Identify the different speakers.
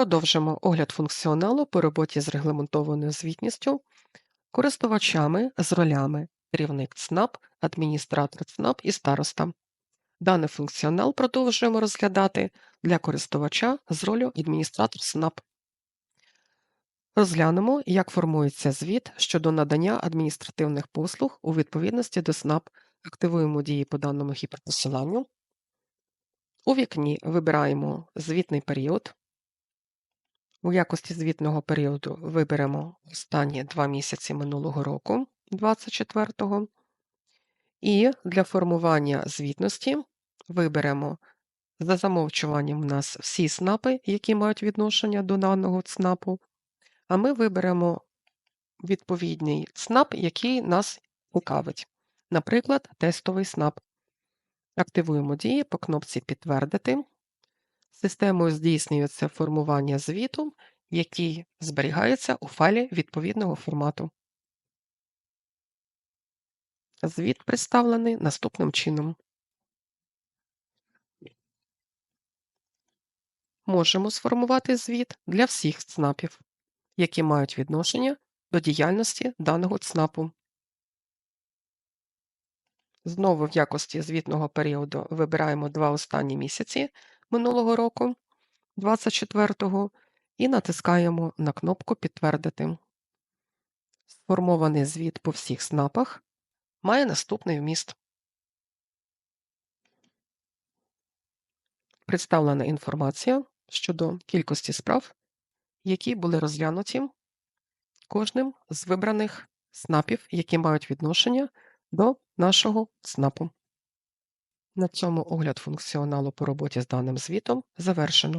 Speaker 1: Продовжимо огляд функціоналу по роботі з регламентованою звітністю користувачами з ролями керівник ЦНАП, адміністратор ЦНАП і староста. Даний функціонал продовжуємо розглядати для користувача з ролю адміністратор ЦНАП. Розглянемо, як формується звіт щодо надання адміністративних послуг у відповідності до СНАП. Активуємо дії по даному гіперпосиланню. У вікні вибираємо звітний період. У якості звітного періоду виберемо останні два місяці минулого року, 24-го. І для формування звітності виберемо за замовчуванням у нас всі СНАПи, які мають відношення до даного ЦНАПу, а ми виберемо відповідний ЦНАП, який нас цікавить. Наприклад, тестовий СНАП. Активуємо дії по кнопці Підтвердити. Системою здійснюється формування звіту, який зберігається у файлі відповідного формату. Звіт представлений наступним чином. Можемо сформувати звіт для всіх ЦНАПів, які мають відношення до діяльності даного ЦНАПу. Знову в якості звітного періоду вибираємо два останні місяці минулого року, 24-го, і натискаємо на кнопку Підтвердити. Сформований звіт по всіх СНАПах має наступний вміст. Представлена інформація щодо кількості справ, які були розглянуті кожним з вибраних СНАПів, які мають відношення до нашого ЦНАПу. На цьому огляд функціоналу по роботі з даним звітом завершено.